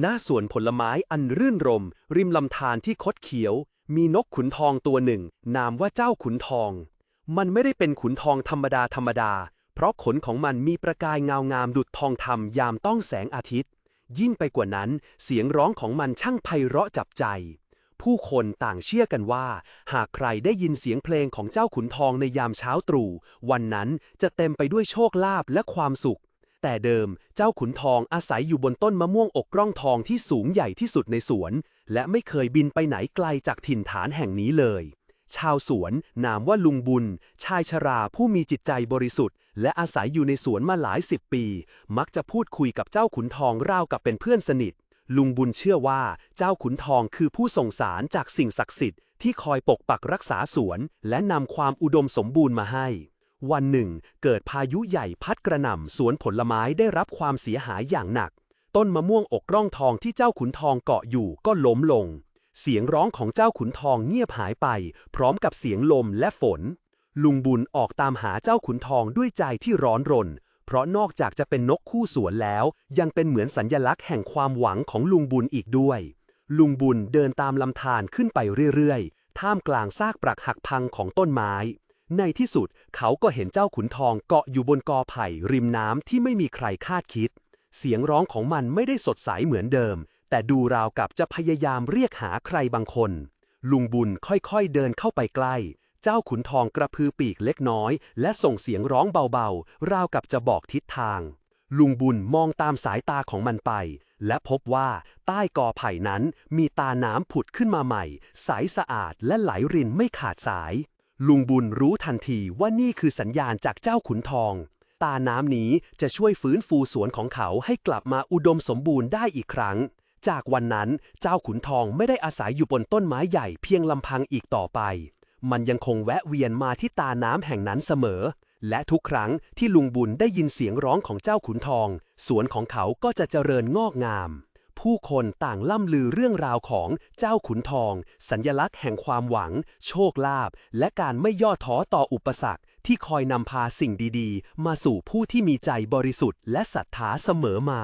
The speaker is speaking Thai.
หน้าสวนผลไม้อันรื่นรม ริมลำธารที่คดเขียว มีนกขุนทองตัวหนึ่ง นามว่าเจ้าขุนทอง มันไม่ได้เป็นขุนทองธรรมดาธรรมดา เพราะขนของมันมีประกายเงางามดุจทองธรรมยามต้องแสงอาทิตย์ ยิ่งไปกว่านั้น เสียงร้องของมันช่างไพเราะจับใจ ผู้คนต่างเชื่อกันว่า หากใครได้ยินเสียงเพลงของเจ้าขุนทองในยามเช้าตรู่วันนั้นจะเต็มไปด้วยโชคลาภและความสุข แต่เดิม เจ้าขุนทองอาศัยอยู่บนต้นมะม่วงอกร่องทองที่สูงใหญ่ที่สุดในสวน และไม่เคยบินไปไหนไกลจากถิ่นฐานแห่งนี้เลย ชาวสวน นามว่าลุงบุญ ชายชราผู้มีจิตใจบริสุทธิ์ และอาศัยอยู่ในสวนมาหลายสิบปี มักจะพูดคุยกับเจ้าขุนทองราวกับเป็นเพื่อนสนิท ลุงบุญเชื่อว่าเจ้าขุนทองคือผู้ส่งสารจากสิ่งศักดิ์สิทธิ์ที่คอยปกปักรักษาสวน และนำความอุดมสมบูรณ์มาให้ วันหนึ่ง เกิดพายุใหญ่พัดกระหน่ำสวนผลไม้ได้รับความเสียหายอย่างหนัก ต้นมะม่วงอกร่องทองที่เจ้าขุนทองเกาะอยู่ก็ล้มลง เสียงร้องของเจ้าขุนทองเงียบหายไป พร้อมกับเสียงลมและฝน ลุงบุญออกตามหาเจ้าขุนทองด้วยใจที่ร้อนรน เพราะนอกจากจะเป็นนกคู่สวนแล้ว ยังเป็นเหมือนสัญญลักษณ์แห่งความหวังของลุงบุญอีกด้วย ลุงบุญเดินตามลำธารขึ้นไปเรื่อยๆท่ามกลางซากปรักหักพังของต้นไม้ ในที่สุดเขาก็เห็นเจ้าขุนทองเกาะอยู่บนกอไผ่ริมน้ำที่ไม่มีใครคาดคิด เสียงร้องของมันไม่ได้สดใสเหมือนเดิม แต่ดูราวกับจะพยายามเรียกหาใครบางคน ลุงบุญค่อยๆเดินเข้าไปใกล้ เจ้าขุนทองกระพือปีกเล็กน้อย และส่งเสียงร้องเบาๆ ราวกับจะบอกทิศทาง ลุงบุญมองตามสายตาของมันไป และพบว่าใต้กอไผ่นั้นมีตาน้ำผุดขึ้นมาใหม่ ใสสะอาดและไหลรินไม่ขาดสาย ลุงบุญรู้ทันทีว่านี่คือสัญญาณจากเจ้าขุนทอง ตาน้ำนี้จะช่วยฟื้นฟูสวนของเขาให้กลับมาอุดมสมบูรณ์ได้อีกครั้ง จากวันนั้นเจ้าขุนทองไม่ได้อาศัยอยู่บนต้นไม้ใหญ่เพียงลำพังอีกต่อไป มันยังคงแวะเวียนมาที่ตาน้ำแห่งนั้นเสมอ และทุกครั้งที่ลุงบุญได้ยินเสียงร้องของเจ้าขุนทอง สวนของเขาก็จะเจริญงอกงาม ผู้คนต่างล่ำลือเรื่องราวของเจ้าขุนทอง สัญญลักษณ์แห่งความหวัง โชคลาภและการไม่ย่อท้อต่ออุปสรรค ที่คอยนำพาสิ่งดีๆ มาสู่ผู้ที่มีใจบริสุทธิ์และศรัทธาเสมอมา